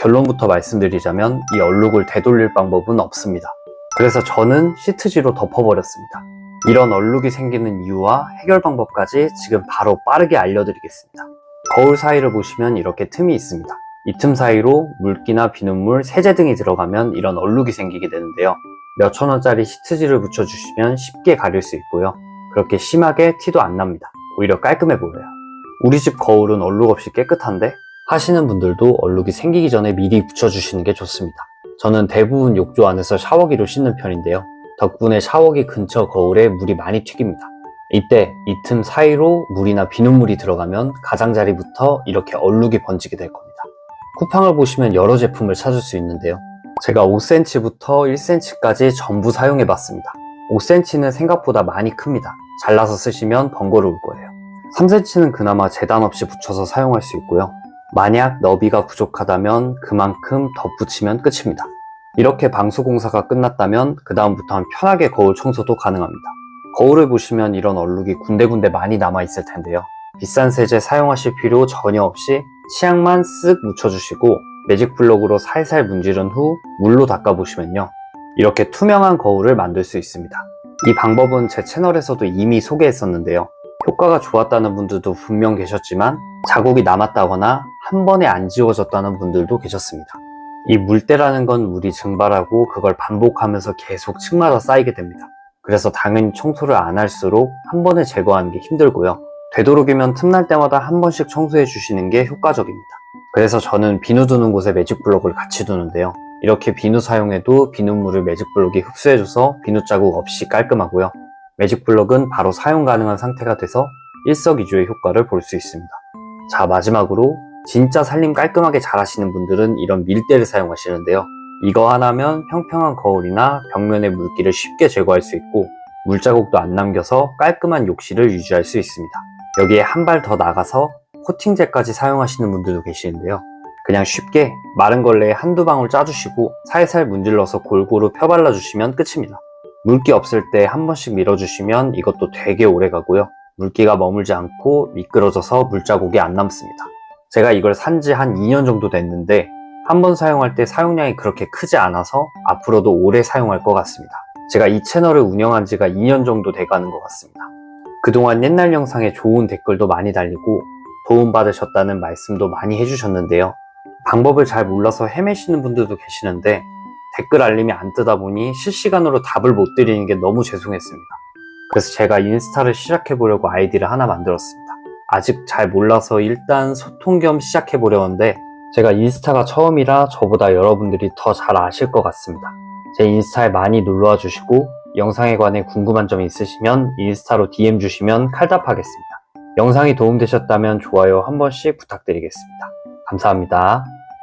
결론부터 말씀드리자면 이 얼룩을 되돌릴 방법은 없습니다. 그래서 저는 시트지로 덮어버렸습니다. 이런 얼룩이 생기는 이유와 해결 방법까지 지금 바로 빠르게 알려드리겠습니다. 거울 사이를 보시면 이렇게 틈이 있습니다. 이 틈 사이로 물기나 비눗물, 세제 등이 들어가면 이런 얼룩이 생기게 되는데요. 몇천 원짜리 시트지를 붙여주시면 쉽게 가릴 수 있고요. 그렇게 심하게 티도 안 납니다. 오히려 깔끔해 보여요. 우리 집 거울은 얼룩 없이 깨끗한데 하시는 분들도 얼룩이 생기기 전에 미리 붙여주시는 게 좋습니다. 저는 대부분 욕조 안에서 샤워기로 씻는 편인데요. 덕분에 샤워기 근처 거울에 물이 많이 튀깁니다. 이때 이 틈 사이로 물이나 비눗물이 들어가면 가장자리부터 이렇게 얼룩이 번지게 될 겁니다. 쿠팡을 보시면 여러 제품을 찾을 수 있는데요. 제가 5cm부터 1cm까지 전부 사용해 봤습니다. 5cm는 생각보다 많이 큽니다. 잘라서 쓰시면 번거로울 거예요. 3cm는 그나마 재단 없이 붙여서 사용할 수 있고요. 만약 너비가 부족하다면 그만큼 덧붙이면 끝입니다. 이렇게 방수 공사가 끝났다면 그 다음부터는 편하게 거울 청소도 가능합니다. 거울을 보시면 이런 얼룩이 군데군데 많이 남아 있을 텐데요. 비싼 세제 사용하실 필요 전혀 없이 치약만 쓱 묻혀주시고 매직 블록으로 살살 문지른 후 물로 닦아보시면요. 이렇게 투명한 거울을 만들 수 있습니다. 이 방법은 제 채널에서도 이미 소개했었는데요. 효과가 좋았다는 분들도 분명 계셨지만 자국이 남았다거나 한 번에 안 지워졌다는 분들도 계셨습니다. 이 물때라는 건 물이 증발하고 그걸 반복하면서 계속 층마다 쌓이게 됩니다. 그래서 당연히 청소를 안 할수록 한 번에 제거하는 게 힘들고요. 되도록이면 틈날 때마다 한 번씩 청소해 주시는 게 효과적입니다. 그래서 저는 비누 두는 곳에 매직 블록을 같이 두는데요. 이렇게 비누 사용해도 비눗물을 매직 블록이 흡수해줘서 비누 자국 없이 깔끔하고요. 매직 블록은 바로 사용 가능한 상태가 돼서 일석이조의 효과를 볼 수 있습니다. 자, 마지막으로 진짜 살림 깔끔하게 잘 하시는 분들은 이런 밀대를 사용하시는데요. 이거 하나면 평평한 거울이나 벽면의 물기를 쉽게 제거할 수 있고 물자국도 안 남겨서 깔끔한 욕실을 유지할 수 있습니다. 여기에 한 발 더 나가서 코팅제까지 사용하시는 분들도 계시는데요. 그냥 쉽게 마른 걸레에 한두 방울 짜주시고 살살 문질러서 골고루 펴발라 주시면 끝입니다. 물기 없을 때 한 번씩 밀어주시면 이것도 되게 오래 가고요. 물기가 머물지 않고 미끄러져서 물자국이 안 남습니다. 제가 이걸 산 지 한 2년 정도 됐는데 한 번 사용할 때 사용량이 그렇게 크지 않아서 앞으로도 오래 사용할 것 같습니다. 제가 이 채널을 운영한 지가 2년 정도 돼가는 것 같습니다. 그동안 옛날 영상에 좋은 댓글도 많이 달리고 도움받으셨다는 말씀도 많이 해주셨는데요. 방법을 잘 몰라서 헤매시는 분들도 계시는데 댓글 알림이 안 뜨다 보니 실시간으로 답을 못 드리는 게 너무 죄송했습니다. 그래서 제가 인스타를 시작해 보려고 아이디를 하나 만들었습니다. 아직 잘 몰라서 일단 소통 겸 시작해 보려는데 제가 인스타가 처음이라 저보다 여러분들이 더 잘 아실 것 같습니다. 제 인스타에 많이 놀러와 주시고 영상에 관해 궁금한 점이 있으시면 인스타로 DM 주시면 칼답하겠습니다. 영상이 도움되셨다면 좋아요 한 번씩 부탁드리겠습니다. 감사합니다.